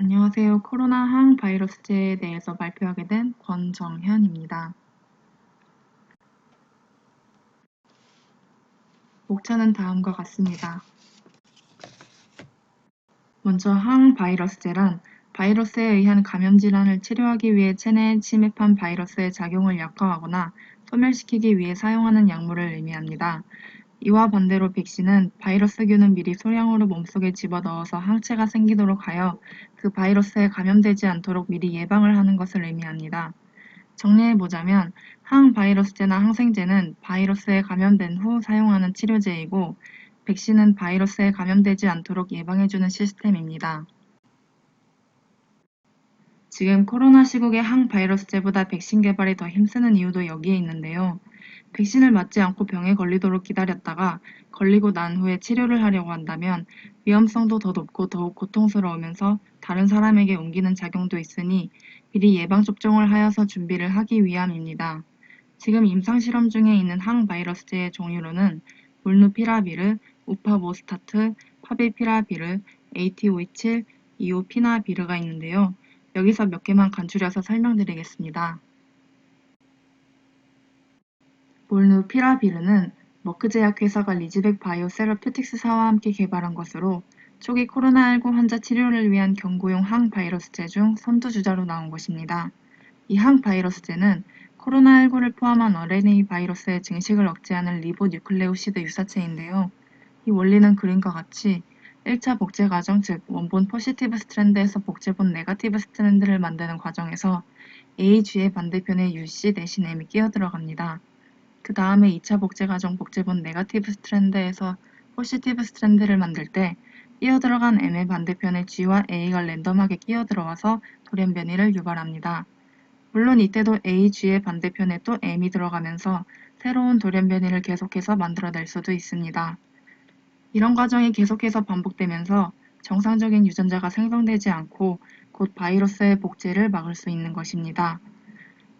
안녕하세요. 코로나 항바이러스제에 대해서 발표하게 된 권정현입니다. 목차는 다음과 같습니다. 먼저 항바이러스제란 바이러스에 의한 감염 질환을 치료하기 위해 체내에 침입한 바이러스의 작용을 약화하거나 소멸시키기 위해 사용하는 약물을 의미합니다. 이와 반대로 백신은 바이러스균은 미리 소량으로 몸속에 집어넣어서 항체가 생기도록 하여 그 바이러스에 감염되지 않도록 미리 예방을 하는 것을 의미합니다. 정리해보자면 항바이러스제나 항생제는 바이러스에 감염된 후 사용하는 치료제이고 백신은 바이러스에 감염되지 않도록 예방해주는 시스템입니다. 지금 코로나 시국에 항바이러스제보다 백신 개발이 더 힘쓰는 이유도 여기에 있는데요. 백신을 맞지 않고 병에 걸리도록 기다렸다가 걸리고 난 후에 치료를 하려고 한다면 위험성도 더 높고 더욱 고통스러우면서 다른 사람에게 옮기는 작용도 있으니 미리 예방접종을 하여서 준비를 하기 위함입니다. 지금 임상실험 중에 있는 항바이러스제의 종류로는 몰누피라비르, 우파모스타트, 파비피라비르, AT527, 이오피나비르가 있는데요. 여기서 몇 개만 간추려서 설명드리겠습니다. 몰누 피라비르는 머크 제약회사가 리즈백 바이오 세러퓨틱스사와 함께 개발한 것으로 초기 코로나19 환자 치료를 위한 경구용 항바이러스제 중 선두주자로 나온 것입니다. 이 항바이러스제는 코로나19를 포함한 RNA 바이러스의 증식을 억제하는 리보뉴클레오시드 유사체인데요. 이 원리는 그림과 같이 1차 복제 과정 즉 원본 포시티브 스트랜드에서 복제본 네가티브 스트랜드를 만드는 과정에서 AG의 반대편에 UC 대신 M이 끼어 들어갑니다. 그 다음에 2차 복제 과정 복제본 네가티브 스트랜드에서 포시티브 스트랜드를 만들 때 끼어 들어간 M의 반대편에 G와 A가 랜덤하게 끼어 들어와서 돌연 변이를 유발합니다. 물론 이때도 A, G의 반대편에 또 M이 들어가면서 새로운 돌연 변이를 계속해서 만들어낼 수도 있습니다. 이런 과정이 계속해서 반복되면서 정상적인 유전자가 생성되지 않고 곧 바이러스의 복제를 막을 수 있는 것입니다.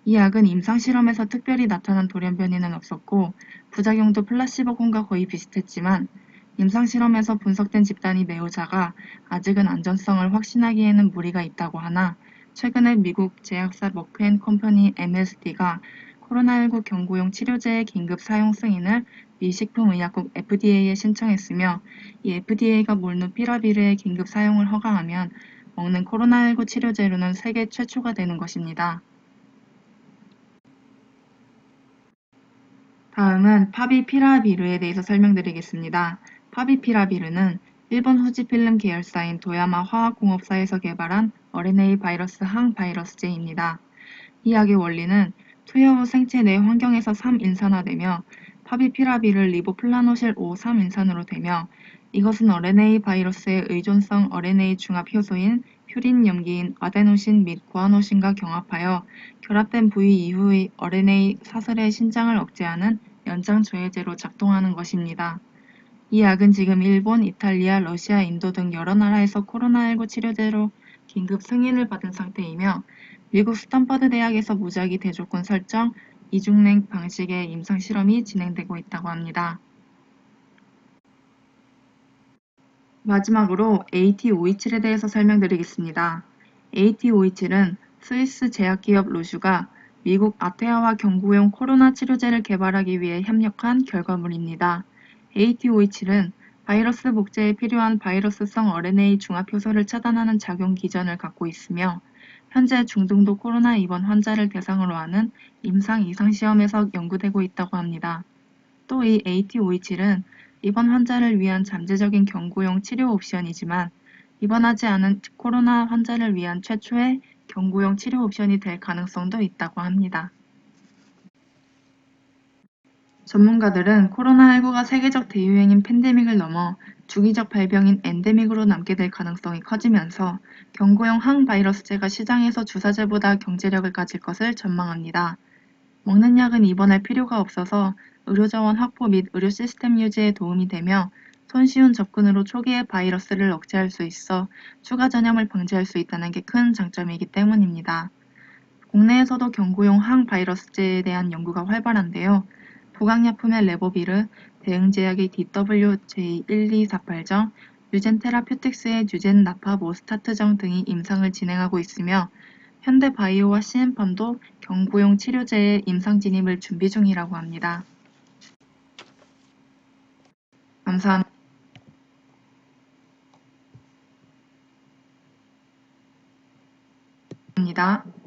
이 약은 임상실험에서 특별히 나타난 돌연변이는 없었고 부작용도 플라시보군과 거의 비슷했지만 임상실험에서 분석된 집단이 매우 작아 아직은 안전성을 확신하기에는 무리가 있다고 하나 최근에 미국 제약사 머크앤 컴퍼니 MSD가 코로나19 경구용 치료제의 긴급 사용 승인을 미 식품의약국 FDA에 신청했으며 이 FDA가 몰누 피라비르의 긴급 사용을 허가하면 먹는 코로나19 치료제로는 세계 최초가 되는 것입니다. 다음은 파비피라비르에 대해서 설명드리겠습니다. 파비피라비르는 일본 후지필름 계열사인 도야마 화학공업사에서 개발한 RNA 바이러스 항바이러스제입니다. 이 약의 원리는 투여 후 생체 내 환경에서 3인산화되며 파비피라비를 리보플라노실 5 3인산으로 되며 이것은 RNA 바이러스의 의존성 RNA 중합 효소인 퓨린 염기인 아데노신 및 구아노신과 경합하여 결합된 부위 이후의 RNA 사슬의 신장을 억제하는 연장 저해제로 작동하는 것입니다. 이 약은 지금 일본, 이탈리아, 러시아, 인도 등 여러 나라에서 코로나19 치료제로 긴급 승인을 받은 상태이며 미국 스탠퍼드 대학에서 무작위 대조건 설정, 이중냉 방식의 임상 실험이 진행되고 있다고 합니다. 마지막으로 AT527에 대해서 설명드리겠습니다. AT527은 스위스 제약기업 로슈가 미국 아테아와 경구용 코로나 치료제를 개발하기 위해 협력한 결과물입니다. AT527은 바이러스 복제에 필요한 바이러스성 RNA 중합 효소를 차단하는 작용 기전을 갖고 있으며 현재 중등도 코로나 입원 환자를 대상으로 하는 임상 이상 시험에서 연구되고 있다고 합니다. 또 이 AT527은 입원 환자를 위한 잠재적인 경구용 치료 옵션이지만 입원하지 않은 코로나 환자를 위한 최초의 경구용 치료 옵션이 될 가능성도 있다고 합니다. 전문가들은 코로나19가 세계적 대유행인 팬데믹을 넘어 주기적 발병인 엔데믹으로 남게 될 가능성이 커지면서 경구용 항바이러스제가 시장에서 주사제보다 경제력을 가질 것을 전망합니다. 먹는 약은 입원할 필요가 없어서 의료자원 확보 및 의료 시스템 유지에 도움이 되며 손쉬운 접근으로 초기에 바이러스를 억제할 수 있어 추가 전염을 방지할 수 있다는 게 큰 장점이기 때문입니다. 국내에서도 경구용 항바이러스제에 대한 연구가 활발한데요. 보강약품의 레보비르, 대응제약의 DWJ1248정, 뉴젠 테라퓨틱스의 뉴젠 나파 모스타트정 등이 임상을 진행하고 있으며 현대바이오와 시엠팜도 경구용 치료제의 임상 진입을 준비 중이라고 합니다. 감사합니다.